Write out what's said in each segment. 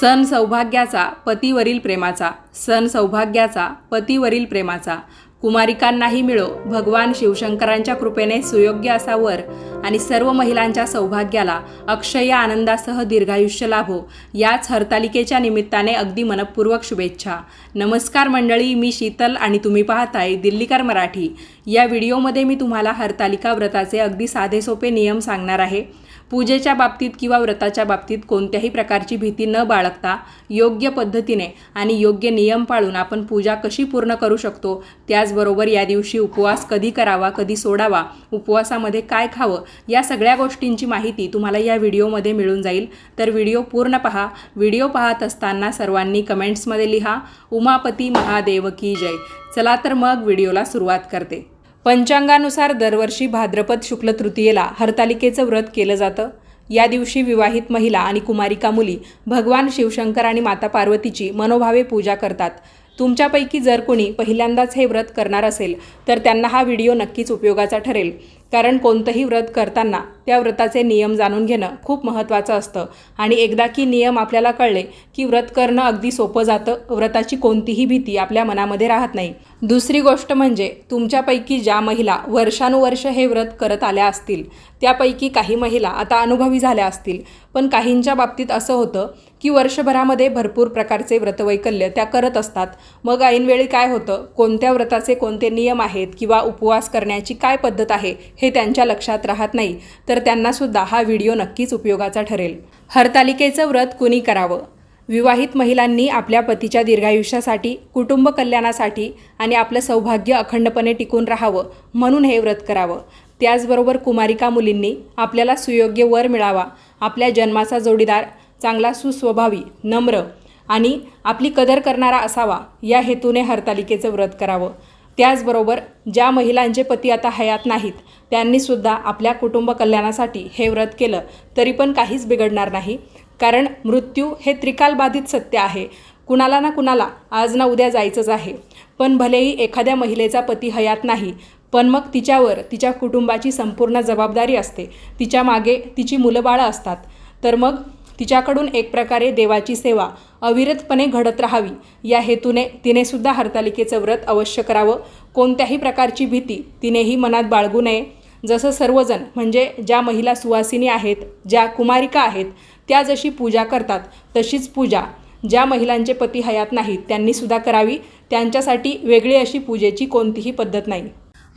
सण सौभाग्याचा पतीवरील प्रेमाचा. सण सौभाग्याचा पतीवरील प्रेमाचा. कुमारिकांनाही मिळो भगवान शिवशंकरांच्या कृपेने सुयोग्य असा वर आणि सर्व महिलांच्या सौभाग्याला अक्षय आनंदासह दीर्घायुष्य लाभो. याच हरतालिकेच्या निमित्ताने अगदी मनपूर्वक शुभेच्छा. नमस्कार मंडळी मी शीतल आणि तुम्ही पाहताय दिल्लीकर मराठी. या व्हिडिओमध्ये मी तुम्हाला हरतालिका व्रताचे अगदी साधे सोपे नियम सांगणार आहे. पूजेच्या बाबतीत किंवा व्रताच्या बाबतीत कोणत्याही प्रकारची भीती न बाळगता योग्य पद्धतीने आणि योग्य नियम पाळून आपण पूजा कशी पूर्ण करू शकतो त्याचबरोबर या दिवशी उपवास कधी करावा कधी सोडावा उपवासामध्ये काय खावं या सगळ्या गोष्टींची माहिती तुम्हाला या व्हिडिओमध्ये मिळून जाईल. तर व्हिडिओ पूर्ण पहा. व्हिडिओ पाहत असताना सर्वांनी कमेंट्समध्ये लिहा. उमापती महादेव की जय. चला तर मग व्हिडिओला सुरुवात करते. पंचांगानुसार दरवर्षी भाद्रपद शुक्ल तृतीयेला हरतालिकेचं व्रत केलं जातं. या दिवशी विवाहित महिला आणि कुमारिका मुली भगवान शिवशंकर आणि माता पार्वतीची मनोभावे पूजा करतात. तुमच्यापैकी जर कोणी पहिल्यांदाच हे व्रत करणार असेल तर त्यांना हा व्हिडिओ नक्कीच उपयोगाचा ठरेल. कारण कोणतंही व्रत करताना त्या व्रताचे नियम जाणून घेणं खूप महत्त्वाचं असतं. आणि एकदा की नियम आपल्याला कळले की व्रत करणं अगदी सोपं जातं व्रताची कोणतीही भीती आपल्या मनामध्ये राहत नाही. दुसरी गोष्ट म्हणजे तुमच्यापैकी ज्या महिला वर्षानुवर्ष हे व्रत करत आल्या असतील त्यापैकी काही महिला आता अनुभवी झाल्या असतील. पण काहींच्या बाबतीत असं होतं की वर्षभरामध्ये भरपूर प्रकारचे व्रतवैकल्य त्या करत असतात. मग ऐनवेळी काय होतं? कोणत्या व्रताचे कोणते नियम आहेत? किंवा उपवास करण्याची काय पद्धत आहे? हे त्यांच्या लक्षात राहत नाही. तर त्यांनासुद्धा हा व्हिडिओ नक्कीच उपयोगाचा ठरेल. हरतालिकेचं व्रत कुणी करावं? विवाहित महिलांनी आपल्या पतीच्या दीर्घायुष्यासाठी कुटुंब कल्याणासाठी आणि आपलं सौभाग्य अखंडपणे टिकून राहावं म्हणून हे व्रत करावं. त्याचबरोबर कुमारिका मुलींनी आपल्याला सुयोग्य वर मिळावा आपल्या जन्माचा जोडीदार चांगला सुस्वभावी नम्र आणि आपली कदर करणारा असावा या हेतूने हरतालिकेचं व्रत करावं. त्याचबरोबर ज्या महिलांचे पती आता हयात नाहीत त्यांनीसुद्धा आपल्या कुटुंब कल्याणासाठी हे व्रत केलं तरी पण काहीच बिघडणार नाही. कारण मृत्यू हे त्रिकालबाधित सत्य आहे. कुणाला ना कुणाला आज ना उद्या जायचंच आहे. पण भलेही एखाद्या महिलेचा पती हयात नाही पण मग तिच्यावर तिच्या कुटुंबाची संपूर्ण जबाबदारी असते. तिच्यामागे तिची मुलं बाळं असतात. तर मग तिच्याकडून एक प्रकारे देवाची सेवा अविरतपणे घडत राहावी. या हेतूने तिनेसुद्धा हरतालिकेचं व्रत अवश्य करावं. कोणत्याही प्रकारची भीती तिनेही मनात बाळगू नये. जसं सर्वजण म्हणजे ज्या महिला सुवासिनी आहेत ज्या कुमारिका आहेत त्या जशी पूजा करतात तशीच पूजा. ज्या महिलांचे पती हयात नाहीत त्यांनीसुद्धा करावी. त्यांच्यासाठी वेगळी अशी पूजेची कोणतीही पद्धत नाही.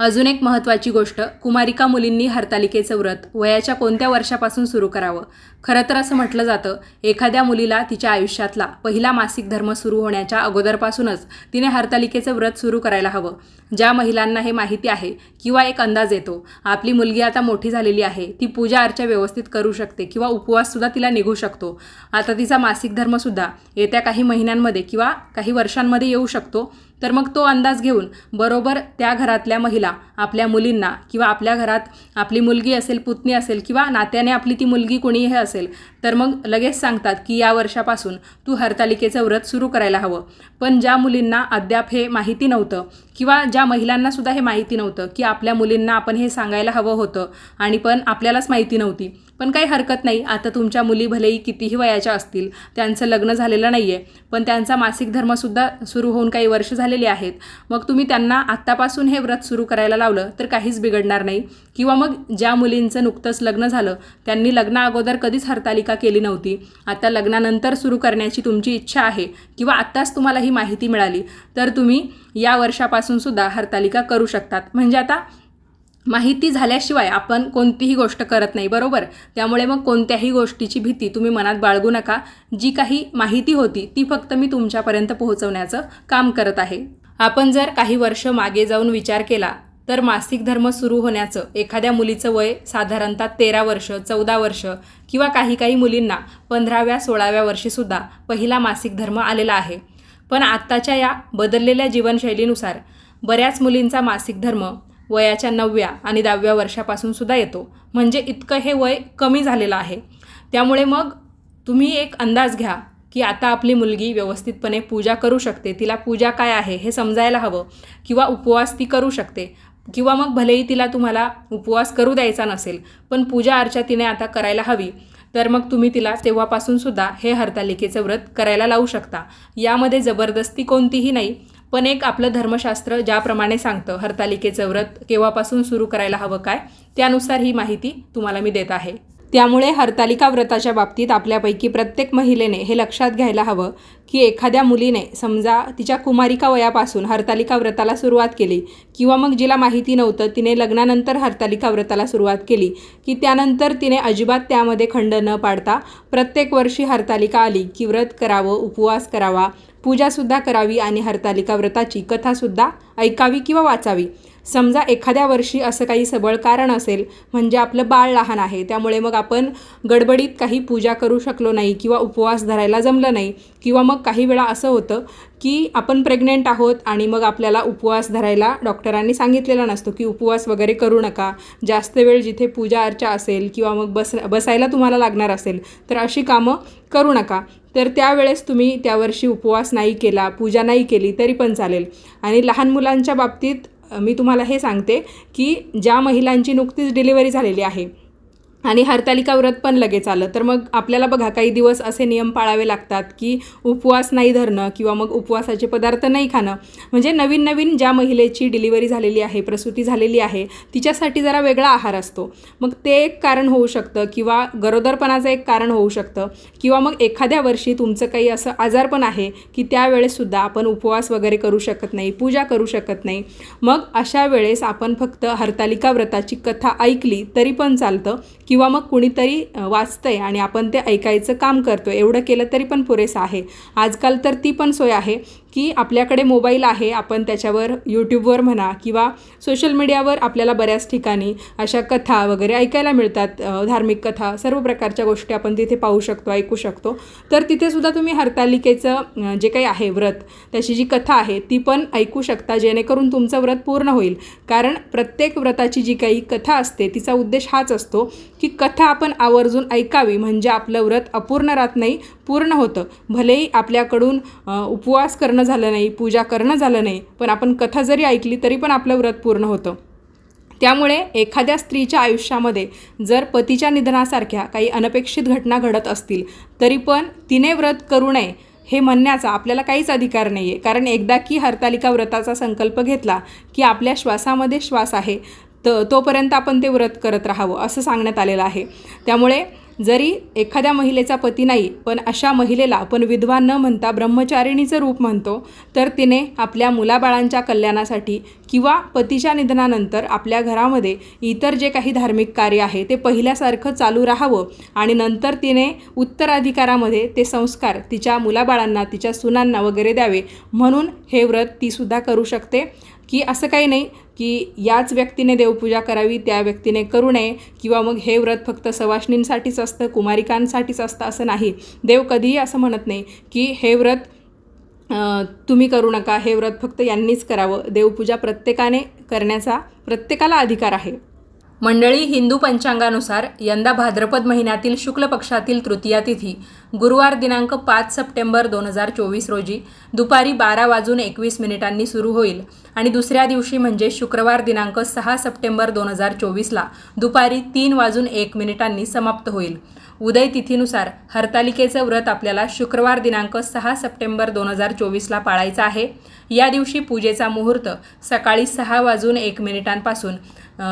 अजून एक महत्त्वाची गोष्ट कुमारिका मुलींनी हरतालिकेचं व्रत वयाच्या कोणत्या वर्षापासून सुरू करावं? खरं तर असं म्हटलं जातं एखाद्या मुलीला तिच्या आयुष्यातला पहिला मासिक धर्म सुरू होण्याच्या अगोदरपासूनच तिने हरतालिकेचं व्रत सुरू करायला हवं. ज्या महिलांना हे माहिती आहे किंवा एक अंदाज येतो आपली मुलगी आता मोठी झालेली आहे ती पूजा अर्चा व्यवस्थित करू शकते किंवा उपवाससुद्धा तिला निघू शकतो. आता तिचा मासिक धर्मसुद्धा येत्या काही महिन्यांमध्ये किंवा काही वर्षांमध्ये येऊ शकतो. तर मग तो अंदाज घेऊन बरोबर त्या घरातल्या महिला आपल्या मुलींना किंवा आपल्या घरात आपली मुलगी असेल पुतणी असेल किंवा नात्याने आपली ती मुलगी कोणी हे असेल तर मग लगेच सांगतात की या वर्षापासून तू हरतालिकेचं व्रत सुरू करायला हवं. पण ज्या मुलींना अद्याप हे माहिती नव्हतं किंवा ज्या महिलांनासुद्धा हे माहिती नव्हतं की आपल्या मुलींना आपण हे सांगायला हवं होतं आणि पण आपल्यालाच माहिती नव्हती पण काही हरकत नाही. आता तुमच्या मुली भलेही कितीही वयाच्या असतील त्यांचं लग्न झालेलं नाही आहे पण त्यांचा मासिक धर्मसुद्धा सुरू होऊन काही वर्ष झालेली आहेत. मग तुम्ही त्यांना आत्तापासून हे व्रत सुरू करायला लावलं तर काहीच बिघडणार नाही. किंवा मग ज्या मुलींचं नुकतंच लग्न झालं त्यांनी लग्ना अगोदर कधीच हरतालिका केली नव्हती. आता लग्नानंतर सुरू करण्याची तुमची इच्छा आहे किंवा आत्ताच तुम्हाला ही माहिती मिळाली तर तुम्ही या वर्षापासूनसुद्धा हरतालिका करू शकतात. म्हणजे आता माहिती झाल्याशिवाय आपण कोणतीही गोष्ट करत नाही बरोबर? त्यामुळे मग कोणत्याही गोष्टीची भीती तुम्ही मनात बाळगू नका. जी काही माहिती होती ती फक्त मी तुमच्यापर्यंत पोहोचवण्याचं काम करत आहे. आपण जर काही वर्ष मागे जाऊन विचार केला तर मासिक धर्म सुरू होण्याचं एखाद्या मुलीचं वय साधारणतः तेरा वर्ष चौदा वर्ष किंवा काही काही मुलींना पंधराव्या सोळाव्या वर्षीसुद्धा पहिला मासिक धर्म आलेला आहे. पण आत्ताच्या या बदललेल्या जीवनशैलीनुसार बऱ्याच मुलींचा मासिक धर्म वयाच्या नवव्या आणि दहाव्या वर्षापासून सुद्धा येतो. म्हणजे इतकं हे वय कमी झालेलं आहे. त्यामुळे मग तुम्ही एक अंदाज घ्या की आता आपली मुलगी व्यवस्थितपणे पूजा करू शकते. तिला पूजा काय आहे हे समजायला हवं किंवा उपवास ती करू शकते. किंवा मग भलेही तिला तुम्हाला उपवास करू द्यायचा नसेल पण पूजा अर्चा तिने आता करायला हवी तर मग तुम्ही तिला तेव्हापासून सुद्धा हे हरतालिकेचं व्रत करायला लावू शकता. यामध्ये जबरदस्ती कोणतीही नाही पण एक आपलं धर्मशास्त्र ज्याप्रमाणे सांगतं हरतालिकेचं व्रत केव्हापासून सुरू करायला हवं काय त्यानुसार ही माहिती तुम्हाला मी देत आहे. त्यामुळे हरतालिका व्रताच्या बाबतीत आपल्यापैकी प्रत्येक महिलेने हे लक्षात घ्यायला हवं की एखाद्या मुलीने समजा तिच्या कुमारिका वयापासून हरतालिका व्रताला सुरुवात केली किंवा मग जिला माहिती नव्हतं तिने लग्नानंतर हरतालिका व्रताला सुरुवात केली की त्यानंतर तिने अजिबात त्यामध्ये खंड न पाडता प्रत्येक वर्षी हरतालिका आली की व्रत करावं उपवास करावा पूजासुद्धा करावी आणि हरतालिका व्रताची कथासुद्धा ऐकावी किंवा वाचावी. समजा एखाद्या वर्षी असं काही सबळ कारण असेल म्हणजे आपलं बाळ लहान आहे त्यामुळे मग आपण गडबडीत काही पूजा करू शकलो नाही किंवा उपवास धरायला जमलं नाही किंवा मग काही वेळा असं होतं की आपण प्रेग्नेंट आहोत आणि मग आपल्याला उपवास धरायला डॉक्टरांनी सांगितलेला नसतो की उपवास वगैरे करू नका जास्त वेळ जिथे पूजा अर्चा असेल किंवा मग बस बसायला तुम्हाला लागणार असेल तर अशी कामं करू नका. तर त्यावेळेस तुम्ही त्यावर्षी उपवास नाही केला पूजा नाही केली तरी पण चालेल. आणि लहान मुलांच्या बाबतीत मी तुम्हाला हे सांगते की ज्या महिलांची नुकतीच डिलिव्हरी झालेली आहे आणि हरतालिका व्रत पण लगेच आलं. तर मग आपल्याला बघा काही दिवस असे नियम पाळावे लागतात की उपवास नाही धरणं किंवा मग उपवासाचे पदार्थ नाही खाणं. म्हणजे नवीन नवीन ज्या महिलेची डिलिव्हरी झालेली आहे प्रसूती झालेली आहे तिच्यासाठी जरा वेगळा आहार असतो. मग ते एक कारण होऊ शकतं किंवा गरोदरपणाचं एक कारण होऊ शकतं. किंवा मग एखाद्या वर्षी तुमचं काही असं आजारपण आहे की त्यावेळेससुद्धा आपण उपवास वगैरे करू शकत नाही पूजा करू शकत नाही. मग अशा वेळेस आपण फक्त हरतालिका व्रताची कथा ऐकली तरी पण चालतं किंवा मग कुणीतरी वाचतंय आणि आपण ते ऐकायचं काम करतो एवढं केलं तरी पण पुरेसं आहे. आजकाल तर ती पण सोय आहे. की आपल्याकडे मोबाईल आहे आपण त्याच्यावर यूट्यूबवर म्हणा किंवा सोशल मीडियावर आपल्याला बऱ्याच ठिकाणी अशा कथा वगैरे ऐकायला मिळतात धार्मिक कथा सर्व प्रकारच्या गोष्टी आपण तिथे पाहू शकतो ऐकू शकतो. तर तिथेसुद्धा तुम्ही हरतालिकेचं जे काही आहे व्रत त्याची जी कथा आहे ती पण ऐकू शकता जेणेकरून तुमचं व्रत पूर्ण होईल. कारण प्रत्येक व्रताची जी काही कथा असते तिचा उद्देश हाच असतो की कथा आपण आवर्जून ऐकावी म्हणजे आपलं व्रत अपूर्ण राहत नाही पूर्ण होतं. भलेही आपल्याकडून उपवास करणं झालं नाही पूजा करणं झालं नाही पण आपण कथा जरी ऐकली तरी पण आपलं व्रत पूर्ण होतं. त्यामुळे एखाद्या स्त्रीच्या आयुष्यामध्ये जर पतीच्या निधनासारख्या काही अनपेक्षित घटना घडत असतील तरी पण तिने व्रत करू नये हे म्हणण्याचा आपल्याला काहीच अधिकार नाही आहे कारण एकदा की हरतालिका व्रताचा संकल्प घेतला की आपल्या श्वासामध्ये श्वास आहे तर तोपर्यंत आपण ते व्रत करत राहावं असं सांगण्यात आलेलं आहे. त्यामुळे जरी एखाद्या महिलेचा पती नाही पण अशा महिलेला आपण विधवा न म्हणता ब्रह्मचारिणीचं रूप म्हणतो तर तिने आपल्या मुलाबाळांच्या कल्याणासाठी किंवा पतीच्या निधनानंतर आपल्या घरामध्ये इतर जे काही धार्मिक कार्य आहे ते पहिल्यासारखं चालू राहावं आणि नंतर तिने उत्तराधिकारामध्ये ते संस्कार तिच्या मुलाबाळांना तिच्या सुनांना वगैरे द्यावे. म्हणून हे व्रत तीसुद्धा करू शकते. की असं काही नाही की याच व्यक्तीने देवपूजा करावी त्या व्यक्तीने करू नये किंवा मग हे व्रत फक्त सवाशिनींसाठीच असतं कुमारिकांसाठीच असतं असं नाही. देव कधीही असं म्हणत नाही की हे व्रत तुम्ही करू नका हे व्रत फक्त यांनीच करावं. देवपूजा प्रत्येकाने करण्याचा प्रत्येकाला अधिकार आहे. मंडळी हिंदू पंचांगानुसार यंदा भाद्रपद महिन्यातील शुक्ल पक्षातील तृतीया तिथी गुरुवार दिनांक पाच सप्टेंबर दोन हजार चोवीस रोजी दुपारी बारा वाजून एकवीस मिनिटांनी सुरू होईल आणि दुसऱ्या दिवशी म्हणजे शुक्रवार दिनांक सहा सप्टेंबर दोन हजार चोवीसला दुपारी तीन वाजून एक मिनिटांनी समाप्त होईल. उदय तिथीनुसार हरतालिकेचं व्रत आपल्याला शुक्रवार दिनांक सहा सप्टेंबर दोन हजार चोवीसला पाळायचं आहे. या दिवशी पूजेचा मुहूर्त सकाळी सहा वाजून एक मिनिटांपासून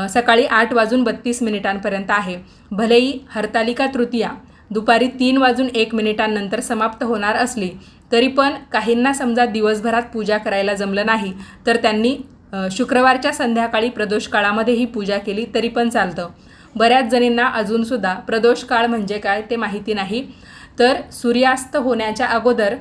सकाळी आठ वाजून बत्तीस मिनिटांपर्यंत आहे. भलेही हरतालिका तृतीया दुपारी तीन वाजून एक मिनिटांनंतर समाप्त होणार असली तरी पण काहींना समजा दिवसभरात पूजा करायला जमलं नाही तर त्यांनी शुक्रवारच्या संध्याकाळी प्रदोष काळामध्येही पूजा केली तरी पण चालतं. बऱ्याच जणींना अजूनसुद्धा प्रदोष काळ म्हणजे काय ते माहिती नाही. तर सूर्यास्त होण्याच्या अगोदर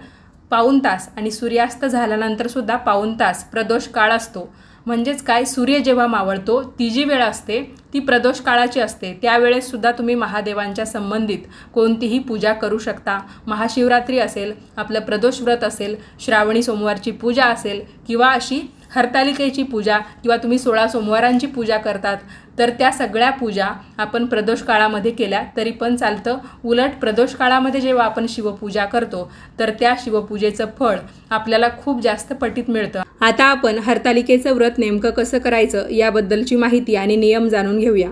पाऊन तास आणि सूर्यास्त झाल्यानंतरसुद्धा पाऊन तास प्रदोष काळ असतो. म्हणजेच काय सूर्य जेव्हा मावळतो ती जी वेळ असते ती प्रदोष काळाची असते त्यावेळेससुद्धा तुम्ही महादेवांच्या संबंधित कोणतीही पूजा करू शकता. महाशिवरात्री असेल आपलं प्रदोष व्रत असेल श्रावणी सोमवारची पूजा असेल किंवा अशी हरतालिकेची पूजा किंवा तुम्ही सोळा सोमवारांची पूजा करतात तर त्या सगळ्या पूजा आपण प्रदोष काळामध्ये केल्या तरी पण चालतं. उलट प्रदोष काळामध्ये जेव्हा आपण शिवपूजा करतो तर त्या शिवपूजेचं फळ आपल्याला खूप जास्त पटीत मिळतं. आता आपण हरतालिकेचं व्रत नेमकं कसं करायचं याबद्दलची माहिती आणि नियम जाणून घेऊया.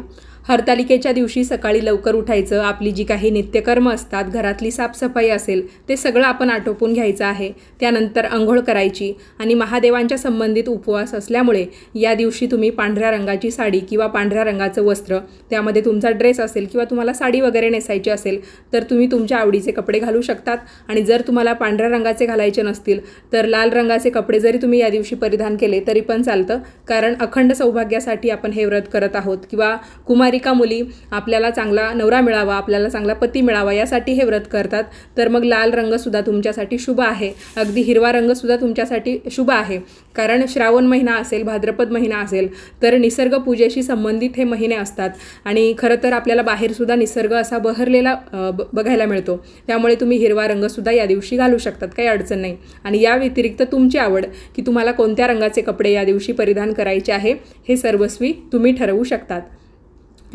हरतालिकेच्या दिवशी सकाळी लवकर उठायचं आपली जी काही नित्यकर्म असतात घरातली साफसफाई असेल ते सगळं आपण आटोपून घ्यायचं आहे. त्यानंतर आंघोळ करायची आणि महादेवांच्या संबंधित उपवास असल्यामुळे या दिवशी तुम्ही पांढऱ्या रंगाची साडी किंवा पांढऱ्या रंगाचं वस्त्र त्यामध्ये तुमचा ड्रेस असेल किंवा तुम्हाला साडी वगैरे नेसायची असेल तर तुम्ही तुमच्या आवडीचे कपडे घालू शकतात. आणि जर तुम्हाला पांढऱ्या रंगाचे घालायचे नसतील तर लाल रंगाचे कपडे जरी तुम्ही या दिवशी परिधान केले तरी पण चालतं. कारण अखंड सौभाग्यासाठी आपण हे व्रत करत आहोत. किंवा कुमारी एका मुली आपल्याला चांगला नवरा मिळावा आपल्याला चांगला पती मिळावा यासाठी हे व्रत करतात. तर मग लाल रंगसुद्धा तुमच्यासाठी शुभ आहे. अगदी हिरवा रंगसुद्धा तुमच्यासाठी शुभ आहे. कारण श्रावण महिना असेल भाद्रपद महिना असेल तर निसर्ग पूजेशी संबंधित हे महिने असतात. आणि खरं तर आपल्याला बाहेरसुद्धा निसर्ग असा बहरलेला ब- बघायला मिळतो. त्यामुळे तुम्ही हिरवा रंगसुद्धा या दिवशी घालू शकतात. काही अडचण नाही. आणि या व्यतिरिक्त तुमची आवड की तुम्हाला कोणत्या रंगाचे कपडे या दिवशी परिधान करायचे आहे हे सर्वस्वी तुम्ही ठरवू शकतात.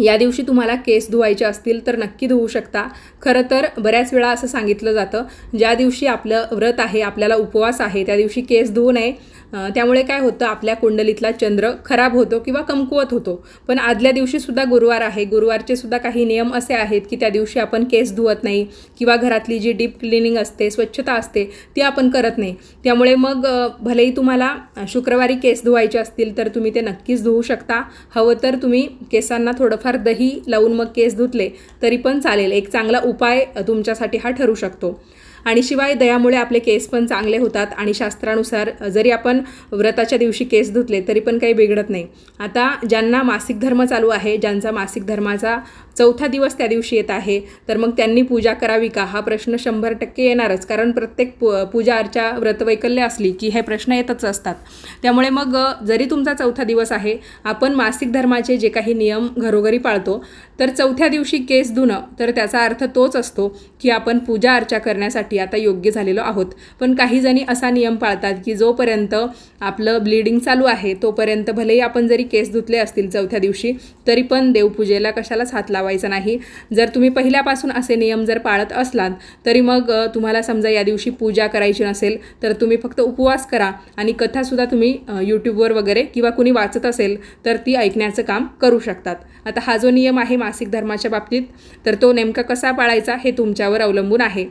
या दिवशी तुम्हाला केस धुवायचे असतील तर नक्की धुवू शकता. खरं तर बऱ्याच वेळा असं सांगितलं जातं ज्या दिवशी आपलं व्रत आहे आपल्याला उपवास आहे त्या दिवशी केस धुवू नये. त्यामुळे काय होतं आपल्या कुंडलीतला चंद्र खराब होतो किंवा कमकुवत होतो. पण आदल्या दिवशीसुद्धा गुरुवार आहे. गुरुवारचे सुद्धा काही नियम असे आहेत की त्या दिवशी आपण केस धुवत नाही किंवा घरातली जी डीप क्लिनिंग असते स्वच्छता असते ती आपण करत नाही. त्यामुळे मग भलेही तुम्हाला शुक्रवारी केस धुवायचे असतील तर तुम्ही ते नक्कीच धुवू शकता. हवं तर तुम्ही केसांना थोडंफार दही लावून मग केस धुतले तरी पण चालेल. एक चांगला उपाय तुमच्यासाठी हा ठरू शकतो. आणि शिवाय दयामुळे आपले केस पण चांगले होतात आणि शास्त्रानुसार जरी आपण व्रताच्या दिवशी केस धुतले तरी पण काही बिघडत नाही. आता ज्यांना मासिक धर्म चालू आहे ज्यांचा मासिक धर्माचा चौथा दिवस त्या दिवशी येत आहे. तर मग त्यांनी पूजा करावी का? हा प्रश्न शंभर टक्के येणारच. कारण प्रत्येक पू पूजा अर्चा व्रतवैकल्य असली की हे प्रश्न येतच असतात. त्यामुळे मग जरी तुमचा चौथा दिवस आहे आपण मासिक धर्माचे जे काही नियम घरोघरी पाळतो तर चौथ्या दिवशी केस धुणं तर त्याचा अर्थ तोच असतो की आपण पूजा अर्चा करण्यासाठी आता योग्य झालेलो आहोत. पण काही जणी असा नियम पाळतात की जोपर्यंत आपलं ब्लिडिंग चालू आहे तोपर्यंत भलेही आपण जरी केस धुतले असतील चौथ्या दिवशी तरी पण देवपूजेला कशालाच हात लावायचा नाही. जर तुम्ही पहिल्यापासून असे नियम जर पाळत असलात तरी मग तुम्हाला समजा या दिवशी पूजा करायची नसेल तर तुम्ही फक्त उपवास करा आणि कथासुद्धा तुम्ही यूट्यूबवर वगैरे किंवा कुणी वाचत असेल तर ती ऐकण्याचं काम करू शकतात. आता हा जो नियम आहे मासिक धर्माच्या बाबतीत तर तो नेमका कसा पाळायचा हे तुमच्यावर अवलंबून आहे.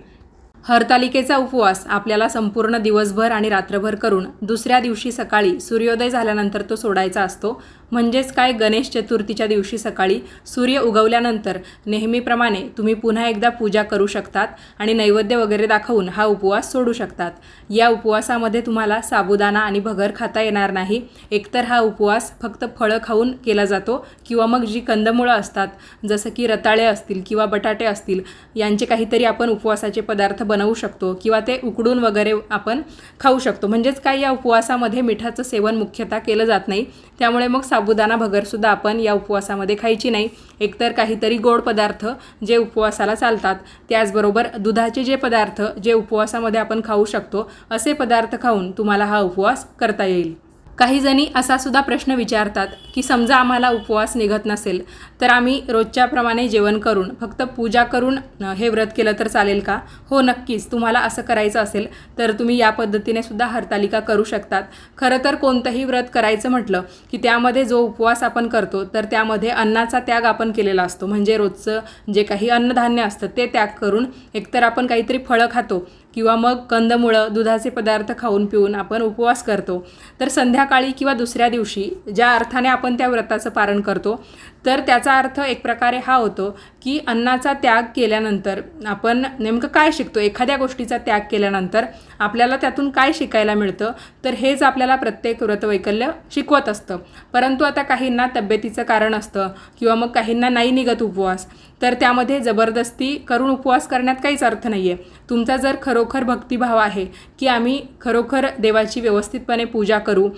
हरतालिकेचा उपवास आपल्याला संपूर्ण दिवसभर आणि रात्रभर करून दुसऱ्या दिवशी सकाळी सूर्योदय झाल्यानंतर तो सोडायचा असतो. म्हणजेच काय? गणेश चतुर्थीच्या दिवशी सकाळी सूर्य उगवल्यानंतर नेहमीप्रमाणे तुम्ही पुन्हा एकदा पूजा करू शकतात आणि नैवेद्य वगैरे दाखवून हा उपवास सोडू शकतात. या उपवासामध्ये तुम्हाला साबुदाणा आणि भगर खाता येणार नाही. एकतर हा उपवास फक्त फळं खाऊन केला जातो किंवा मग जी कंदमुळं असतात जसं की रताळे असतील किंवा बटाटे असतील यांचे काहीतरी आपण उपवासाचे पदार्थ बनवू शकतो किंवा ते उकडून वगैरे आपण खाऊ शकतो. म्हणजेच काय? या उपवासामध्ये मिठाचं सेवन मुख्यतः केलं जात नाही. त्यामुळे मग साबुदाणा भगरसुद्धा आपण या उपवासामध्ये खायची नाही. एकतर काहीतरी गोड पदार्थ जे उपवासाला चालतात त्याचबरोबर दुधाचे जे पदार्थ जे उपवासामध्ये आपण खाऊ शकतो असे पदार्थ खाऊन तुम्हाला हा उपवास करता येईल. काही जणी असा सुद्धा प्रश्न विचारतात की समजा आम्हाला उपवास निघत नसेल तर आम्ही रोजच्याप्रमाणे जेवण करून फक्त पूजा करून हे व्रत केलं तर चालेल का? हो नक्कीच. तुम्हाला असं करायचं असेल तर तुम्ही या पद्धतीने सुद्धा हरतालिका करू शकतात. खरं तर कोणतंही व्रत करायचं म्हटलं की त्यामध्ये जो उपवास आपण करतो तर त्यामध्ये अन्नाचा त्याग आपण केलेला असतो. म्हणजे रोजचं जे काही अन्नधान्य असतं ते त्याग करून एकतर आपण काहीतरी फळं खातो किंवा मग कंदमुळं दुधाचे पदार्थ खाऊन पिऊन आपण उपवास करतो. तर संध्याकाळी किंवा दुसऱ्या दिवशी ज्या अर्थाने आपण त्या व्रताचं पारण करतो तर त्याचा अर्थ एक प्रकारे हा होतो की अन्नाचा त्याग केल्यानंतर आपण नेमकं काय शिकतो? एखाद्या गोष्टीचा त्याग केल्यानंतर आपल्याला त्यातून काय शिकायला मिळतं? तर हेच आपल्याला प्रत्येक व्रतवैकल्य शिकवत असतं. परंतु आता काहींना तब्येतीचं कारण असतं किंवा मग काहींना नाही निघत उपवास तर त्यामध्ये जबरदस्ती करून उपवास करण्यात काहीच अर्थ नाही आहे तुमचा जर खरोखर भक्तिभाव आहे की आम्ही खरोखर देवाची व्यवस्थितपणे पूजा करू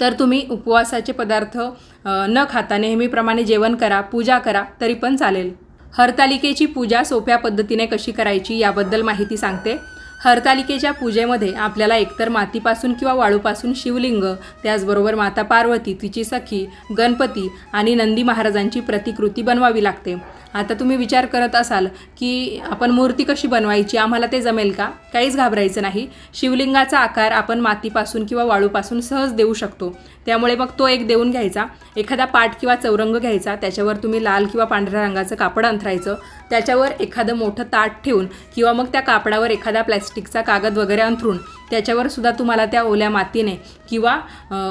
तर तुम्ही उपवासाचे पदार्थ न खाता नेहमीप्रमाणे जेवण करा पूजा करा तरी पण चालेल. हरतालिकेची पूजा सोप्या पद्धतीने कशी करायची याबद्दल माहिती सांगते. हरतालिकेच्या पूजेमध्ये आपल्याला एकतर मातीपासून किंवा वाळूपासून शिवलिंग त्याचबरोबर माता पार्वती तिची सखी गणपती आणि नंदी महाराजांची प्रतिकृती बनवावी लागते. आता तुम्ही विचार करत असाल की आपण मूर्ती कशी बनवायची आम्हाला ते जमेल का? काहीच घाबरायचं नाही. शिवलिंगाचा आकार आपण मातीपासून किंवा वाळूपासून सहज देऊ शकतो. त्यामुळे मग तो एक देऊन घ्यायचा. एखादा पाट किंवा चौरंग घ्यायचा. त्याच्यावर तुम्ही लाल किंवा पांढऱ्या रंगाचं कापड अंथरायचं. त्याच्यावर एखादं मोठं ताट ठेवून किंवा मग त्या कापडावर एखादा प्लॅस्टिकचा कागद वगैरे अंथरून त्याच्यावर सुद्धा तुम्हाला त्या ओल्या मातीने किंवा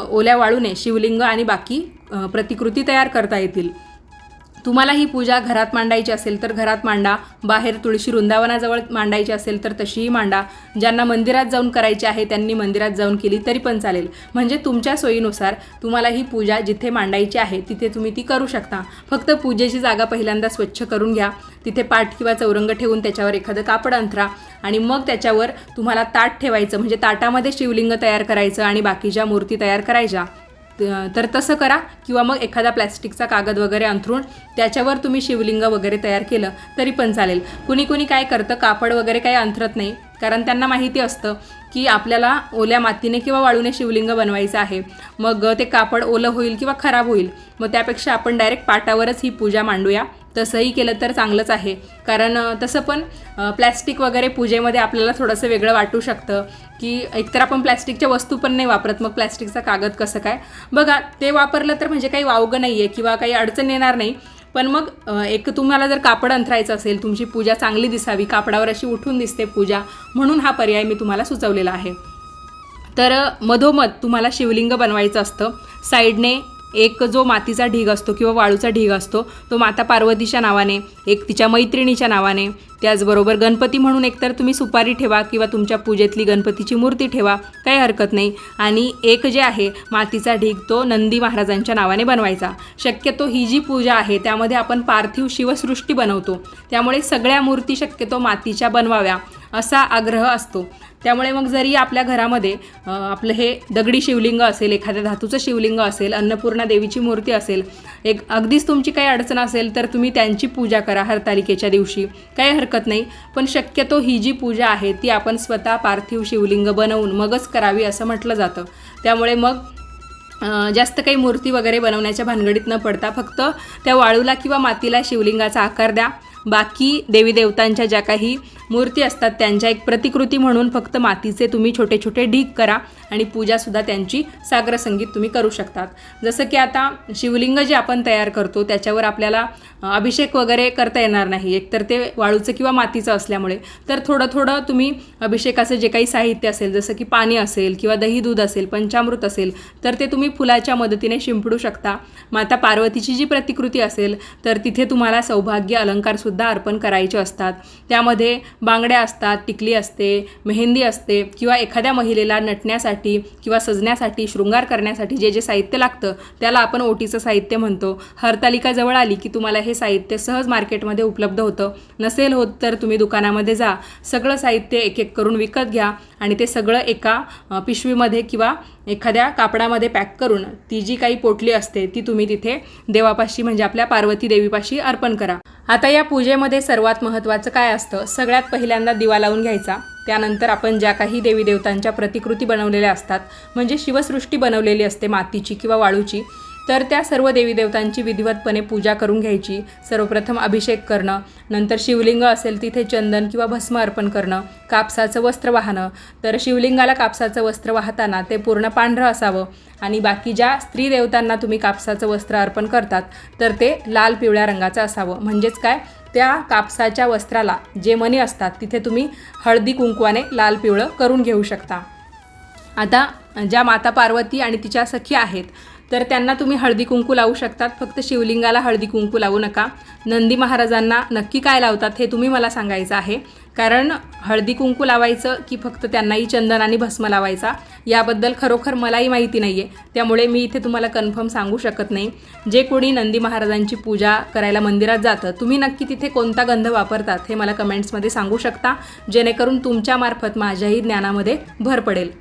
ओल्या वाळूने शिवलिंग आणि बाकी प्रतिकृती तयार करता येतील. तुम्हाला ही पूजा घरात मांडायची असेल तर घरात मांडा. बाहेर तुळशी वृंदावनाजवळ मांडायची असेल तर तशीही मांडा. ज्यांना मंदिरात जाऊन करायची आहे त्यांनी मंदिरात जाऊन केली तरी पण चालेल. म्हणजे तुमच्या सोयीनुसार तुम्हाला ही पूजा जिथे मांडायची आहे तिथे तुम्ही ती करू शकता. फक्त पूजेची जागा पहिल्यांदा स्वच्छ करून घ्या. तिथे पाठ किंवा चौरंग ठेवून त्याच्यावर एखादं कापड अंथरा आणि मग त्याच्यावर तुम्हाला ताट ठेवायचं. म्हणजे ताटामध्ये शिवलिंग तयार करायचं आणि बाकीच्या मूर्ती तयार करायच्या. तर तसं करा किंवा मग एखादा प्लॅस्टिकचा कागद वगैरे अंथरून त्याच्यावर तुम्ही शिवलिंग वगैरे तयार केलं तरी पण चालेल. कुणी कुणी काय करतं कापड वगैरे काही अंथरत नाही कारण त्यांना माहिती असतं की आपल्याला ओल्या मातीने किंवा वाळूने शिवलिंग बनवायचं आहे. मग ते कापड ओलं होईल किंवा खराब होईल मग त्यापेक्षा आपण डायरेक्ट पाटावरच ही पूजा मांडूया. तसंही केलं तर चांगलंच आहे. कारण तसं पण प्लॅस्टिक वगैरे पूजेमध्ये आपल्याला थोडंसं वेगळं वाटू शकतं की एकतर आपण प्लॅस्टिकच्या वस्तू पण नाही वापरत. मग प्लॅस्टिकचा कागद कसं काय? बघा ते वापरलं तर म्हणजे काही वावगं नाही आहे किंवा काही अडचण येणार नाही. पण मग एक तुम्हाला जर कापड अंथरायचं असेल तुमची पूजा चांगली दिसावी कापडावर अशी उठून दिसते पूजा म्हणून हा पर्याय मी तुम्हाला सुचवलेला आहे. तर मधोमध तुम्हाला शिवलिंग बनवायचं असतं. साईडने एक जो मातीचा ढीग असतो किंवा वाळूचा ढीग असतो तो माता पार्वतीच्या नावाने एक तिच्या मैत्रिणीच्या नावाने त्याचबरोबर गणपती म्हणून एकतर तुम्ही सुपारी ठेवा किंवा तुमच्या पूजेतली गणपतीची मूर्ती ठेवा काही हरकत नाही. आणि एक जे आहे मातीचा ढीग तो नंदी महाराजांच्या नावाने बनवायचा. शक्यतो ही जी पूजा आहे त्यामध्ये आपण पार्थिव शिवसृष्टी बनवतो. त्यामुळे सगळ्या मूर्ती शक्यतो मातीच्या बनवाव्या. असा आग्रह असतो. त्यामुळे मग जरी आपल्या घरामध्ये आपलं हे दगडी शिवलिंग असेल एखाद्या धातूचं शिवलिंग असेल अन्नपूर्णा देवीची मूर्ती असेल एक अगदीच तुमची काही अडचण असेल तर तुम्ही त्यांची पूजा करा हरतालिकेच्या दिवशी. काही हरकत नाही. पण शक्यतो ही जी पूजा आहे ती आपण स्वतः पार्थिव शिवलिंग बनवून मगच करावी असं म्हटलं जातं. त्यामुळे मग जास्त काही मूर्ती वगैरे बनवण्याच्या भानगडीत न पडता फक्त त्या वाळूला किंवा मातीला शिवलिंगाचा आकार द्या. बाकी देवी देवतांच्या ज्या काही मूर्ती असतात त्यांच्या. एक प्रतिकृती म्हणून फक्त मातीचे तुम्ही छोटे छोटे ढीग करा आणि पूजासुद्धा त्यांची सागर संगीत तुम्ही करू शकतात. जसं की आता शिवलिंग जे आपण तयार करतो त्याच्यावर आपल्याला अभिषेक वगैरे करता येणार नाही. एकतर ते वाळूचं किंवा मातीचं असल्यामुळे. तर थोडं थोडं तुम्ही अभिषेकाचं जे काही साहित्य असेल जसं की पाणी असेल किंवा दही दूध असेल पंचामृत असेल तर ते तुम्ही फुलाच्या मदतीने शिंपडू शकता. माता पार्वतीची जी प्रतिकृती असेल तर तिथे तुम्हाला सौभाग्य अलंकारसुद्धा अर्पण करायचे असतात. त्यामध्ये बांगड्या असतात टिकली असते मेहंदी असते किंवा एखाद्या महिलेला नटण्यासाठी किंवा सजण्यासाठी शृंगार करण्यासाठी जे जे साहित्य लागतं त्याला आपण ओटीचं साहित्य म्हणतो. हरतालिका जवळ आली की तुम्हाला हे साहित्य सहज मार्केटमध्ये उपलब्ध होतं. नसेल होत तर तुम्ही दुकानामध्ये जा. सगळं साहित्य एक एक करून विकत घ्या आणि ते सगळं एका पिशवीमध्ये किंवा एखाद्या कापडामध्ये पॅक करून ती जी काही पोटली असते ती तुम्ही तिथे देवापाशी म्हणजे आपल्या पार्वती देवीपाशी अर्पण करा. आता या पूजेमध्ये सर्वात महत्त्वाचं काय असतं? सगळ्यात पहिल्यांदा दिवा लावून घ्यायचा. त्यानंतर आपण ज्या काही देवी देवतांच्या प्रतिकृती बनवलेल्या असतात म्हणजे शिवसृष्टी बनवलेली असते मातीची किंवा वाळूची तर त्या सर्व देवी देवतांची विधिवतपणे पूजा करून घ्यायची. सर्वप्रथम अभिषेक करणं नंतर शिवलिंग असेल तिथे चंदन किंवा भस्म अर्पण करणं कापसाचं वस्त्र वाहणं. तर शिवलिंगाला कापसाचं वस्त्र वाहताना ते पूर्ण पांढरं असावं आणि बाकी ज्या स्त्री देवतांना तुम्ही कापसाचं वस्त्र अर्पण करतात तर ते लाल पिवळ्या रंगाचं असावं. म्हणजेच काय? त्या कापसाच्या वस्त्राला जे मणी असतात तिथे तुम्ही हळदी कुंकवाने लाल पिवळं करून घेऊ शकता. आता ज्या माता पार्वती आणि तिच्या सखी आहेत तर त्यांना तुम्ही हळदी कुंकू लावू शकतात. फक्त शिवलिंगाला हळदी कुंकू लावू नका. नंदी महाराजांना नक्की काय लावतात हे तुम्ही मला सांगायचं आहे. कारण हळदी कुंकू लावायचं की फक्त त्यांनाही चंदन आणि भस्म लावायचा याबद्दल खरोखर मलाही माहिती नाही आहे त्यामुळे मी इथे तुम्हाला कन्फर्म सांगू शकत नाही. जे कोणी नंदी महाराजांची पूजा करायला मंदिरात जातं तुम्ही नक्की तिथे कोणता गंध वापरतात हे मला कमेंट्समध्ये सांगू शकता. जेणेकरून तुमच्यामार्फत माझ्याही ज्ञानामध्ये भर पडेल.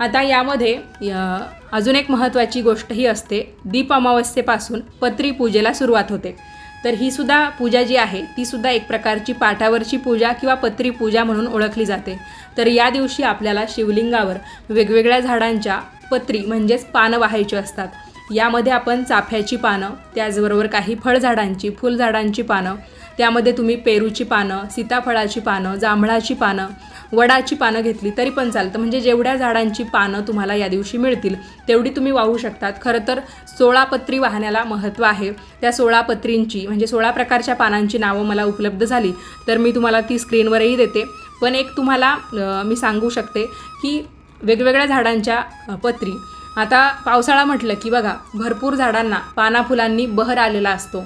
आता यामध्ये य- अजून एक महत्त्वाची गोष्ट ही असते दीप अमावस्येपासून पत्री पूजेला सुरुवात होते. तर ही सुद्धा पूजा जी आहे ती सुद्धा एक प्रकारची पाठावरची पूजा किंवा पत्री पूजा म्हणून ओळखली जाते. तर या दिवशी आपल्याला शिवलिंगावर वेगवेगळ्या झाडांच्या पत्री म्हणजेच पानं वाहायची असतात. यामध्ये आपण चाफ्याची पानं त्याचबरोबर काही फळझाडांची फुलझाडांची पानं त्यामध्ये तुम्ही पेरूची पानं सीताफळाची पानं जांभळाची पानं वडाची पानं घेतली तरी पण चालतं. म्हणजे जेवढ्या झाडांची पानं तुम्हाला या दिवशी मिळतील तेवढी तुम्ही वाहू शकतात. खरं तर सोळा पत्री वाहण्याला महत्त्व आहे. त्या सोळा पत्रींची म्हणजे सोळा प्रकारच्या पानांची नावं मला उपलब्ध झाली तर मी तुम्हाला ती स्क्रीनवरही देते. पण एक तुम्हाला मी सांगू शकते की वेगवेगळ्या झाडांच्या पत्री. आता पावसाळा म्हटलं की बघा भरपूर झाडांना पाना फुलांनी बहर आलेला असतो.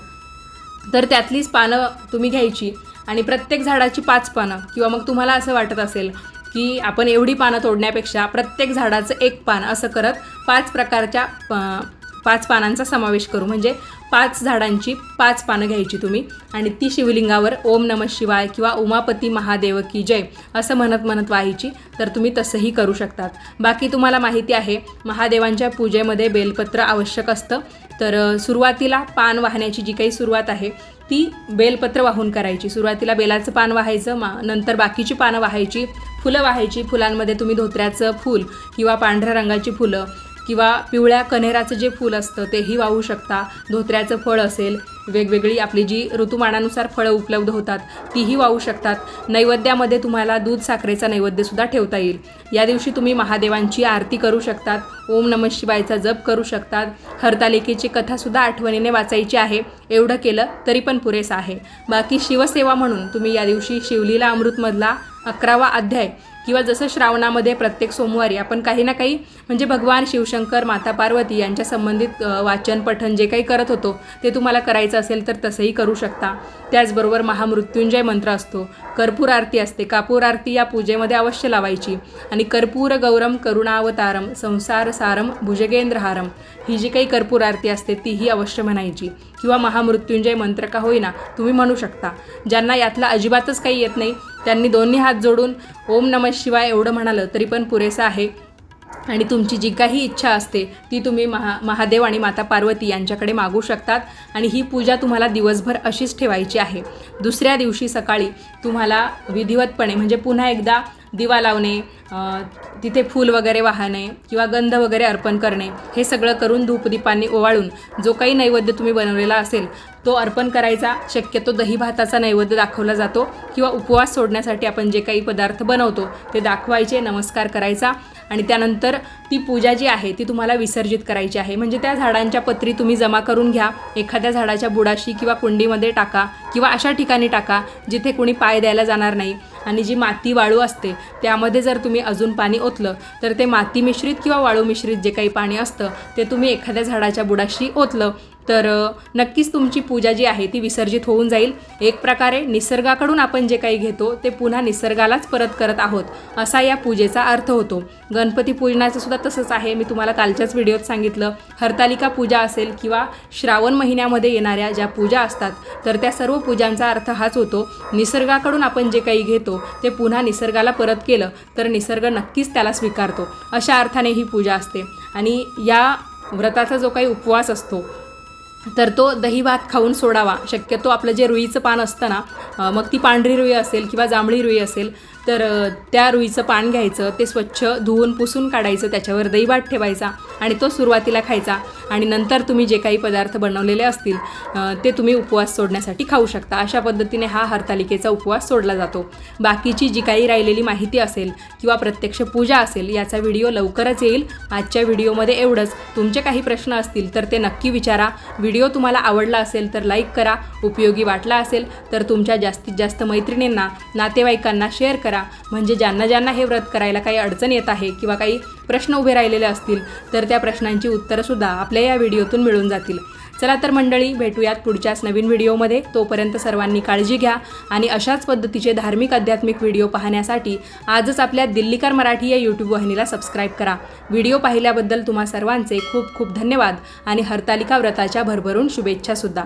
तर त्यातलीच पानं तुम्ही घ्यायची आणि प्रत्येक झाडाची पाच पानं किंवा मग तुम्हाला असं वाटत असेल की आपण एवढी पानं तोडण्यापेक्षा प्रत्येक झाडाचं एक पान असं करत पाच प्रकारच्या पाच पानांचा समावेश करू. म्हणजे पाच झाडांची पाच पानं घ्यायची तुम्ही. आणि ती शिवलिंगावर ओम नम शिवाय किंवा उमापती महादेव की जय असं म्हणत म्हणत वाहायची तर तुम्ही तसंही करू शकतात. बाकी तुम्हाला माहिती आहे महादेवांच्या पूजेमध्ये बेलपत्र आवश्यक असतं. तर सुरुवातीला पान वाहण्याची जी काही सुरुवात आहे ती बेलपत्र वाहून करायची. सुरुवातीला बेलाचं पान वाहायचं मा नंतर बाकीची पानं वाहायची. फुलं वाहायची. फुलांमध्ये तुम्ही धोत्र्याचं फूल किंवा पांढऱ्या रंगाची फुलं किंवा पिवळ्या कन्हेराचं जे फूल असतं तेही वाहू शकता. धोत्र्याचं फळ असेल वेगवेगळी आपली जी ऋतुमानानुसार फळं उपलब्ध होतात तीही वाहू शकतात. नैवेद्यामध्ये तुम्हाला दूध साखरेचा नैवेद्यसुद्धा ठेवता येईल. या दिवशी तुम्ही महादेवांची आरती करू शकतात. ओम नम शिवायचा जप करू शकतात. हरतालिकेची कथासुद्धा आठवणीने वाचायची आहे. एवढं केलं तरी पण पुरेसं आहे. बाकी शिवसेवा म्हणून तुम्ही या दिवशी शिवलीला अमृतमधला अकरावा अध्याय किंवा जसं श्रावणामध्ये प्रत्येक सोमवारी आपण काही ना काही म्हणजे भगवान शिवशंकर माता पार्वती यांच्या संबंधित वाचन पठन जे काही करत होतो ते तुम्हाला करायचं असेल तर तसंही करू शकता. त्याचबरोबर महामृत्युंजय मंत्र असतो. कर्पूर आरती असते. कापूर आरती या पूजेमध्ये अवश्य लावायची. आणि कर्पूर गौरम करुणावतारम संसार सारम भुजगेंद्रहारम ही जी काही कर्पूर आरती असते तीही अवश्य म्हणायची. किंवा महामृत्युंजय मंत्र का होईना तुम्ही म्हणू शकता. ज्यांना यातला अजिबातच काही येत नाही त्यांनी दोन्ही हात जोडून ओम नम शिवाय एवढं म्हणालं तरी पण पुरेसं आहे. आणि तुमची जी काही इच्छा असते ती तुम्ही महा महादेव आणि माता पार्वती यांच्याकडे मागू शकतात. आणि ही पूजा तुम्हाला दिवसभर अशीच ठेवायची आहे. दुसऱ्या दिवशी सकाळी तुम्हाला विधिवतपणे म्हणजे पुन्हा एकदा दिवा लावणे तिथे फूल वगैरे वाहणे किंवा गंध वगैरे अर्पण करणे हे सगळं करून धूपदीपांनी ओवाळून जो काही नैवेद्य तुम्ही बनवलेला असेल तो अर्पण करायचा. शक्यतो दही भाताचा नैवेद्य दाखवला जातो किंवा उपवास सोडण्यासाठी आपण जे काही पदार्थ बनवतो ते दाखवायचे नमस्कार करायचा आणि त्यानंतर ती पूजा जी आहे ती तुम्हाला विसर्जित करायची आहे. म्हणजे त्या झाडांच्या पत्री तुम्ही जमा करून घ्या एखाद्या झाडाच्या बुडाशी किंवा कुंडीमध्ये टाका किंवा अशा ठिकाणी टाका जिथे कोणी पाय द्यायला जाणार नाही. आणि जी माती वाळू असते त्यामध्ये जर तुम्ही अजून पाणी ओतलं तर ते माती मिश्रित किंवा वाळू मिश्रित जे काही पाणी असतं ते तुम्ही एखाद्या झाडाच्या बुडाशी ओतलं तर नक्कीच तुमची पूजा जी आहे ती विसर्जित होऊन जाईल. एक प्रकारे निसर्गाकडून आपण जे काही घेतो ते पुन्हा निसर्गालाच परत करत आहोत असा या पूजेचा अर्थ होतो. गणपती पूजनाचं सुद्धा तसंच आहे. मी तुम्हाला कालच्याच व्हिडिओत सांगितलं हरतालिका पूजा असेल किंवा श्रावण महिन्यामध्ये येणाऱ्या ज्या पूजा असतात तर त्या सर्व पूजांचा अर्थ हाच होतो. निसर्गाकडून आपण जे काही घेतो ते पुन्हा निसर्गाला परत केलं तर निसर्ग नक्कीच त्याला स्वीकारतो. अशा अर्थाने ही पूजा असते. आणि या व्रताचा जो काही उपवास असतो तर तो दही भात खाऊन सोडावा. शक्यतो आपलं जे रुईचं पान असतं ना मग ती पांढरी रुई असेल किंवा जांभळी रुई असेल तर त्या रुईचं पान घ्यायचं ते स्वच्छ धुवून पुसून काढायचं त्याच्यावर दही ठेवायचा आणि तो सुरुवातीला खायचा आणि नंतर तुम्ही जे काही पदार्थ बनवलेले असतील ते तुम्ही उपवास सोडण्यासाठी खाऊ शकता. अशा पद्धतीने हा हरतालिकेचा उपवास सोडला जातो. बाकीची जी काही राहिलेली माहिती असेल किंवा प्रत्यक्ष पूजा असेल याचा व्हिडिओ लवकरच येईल. आजच्या व्हिडिओमध्ये एवढंच. तुमचे काही प्रश्न असतील तर ते नक्की विचारा. व्हिडिओ तुम्हाला आवडला असेल तर लाईक करा. उपयोगी वाटला असेल तर तुमच्या जास्तीत जास्त मैत्रिणींना नातेवाईकांना शेअर करा. करा. म्हणजे ज्यांना ज्यांना हे व्रत करायला काही अडचण येत आहे किंवा काही प्रश्न उभे राहिलेले असतील तर त्या प्रश्नांची उत्तरंसुद्धा आपल्या या व्हिडिओतून मिळून जातील. चला तर मंडळी भेटूयात पुढच्याच नवीन व्हिडिओमध्ये. तोपर्यंत सर्वांनी काळजी घ्या आणि अशाच पद्धतीचे धार्मिक आध्यात्मिक व्हिडिओ पाहण्यासाठी आजच आपल्या दिल्लीकर मराठी या यूट्यूब वाहिनीला सबस्क्राईब करा. व्हिडिओ पाहिल्याबद्दल तुम्हा सर्वांचे खूप खूप धन्यवाद आणि हरतालिका व्रताच्या भरभरून शुभेच्छासुद्धा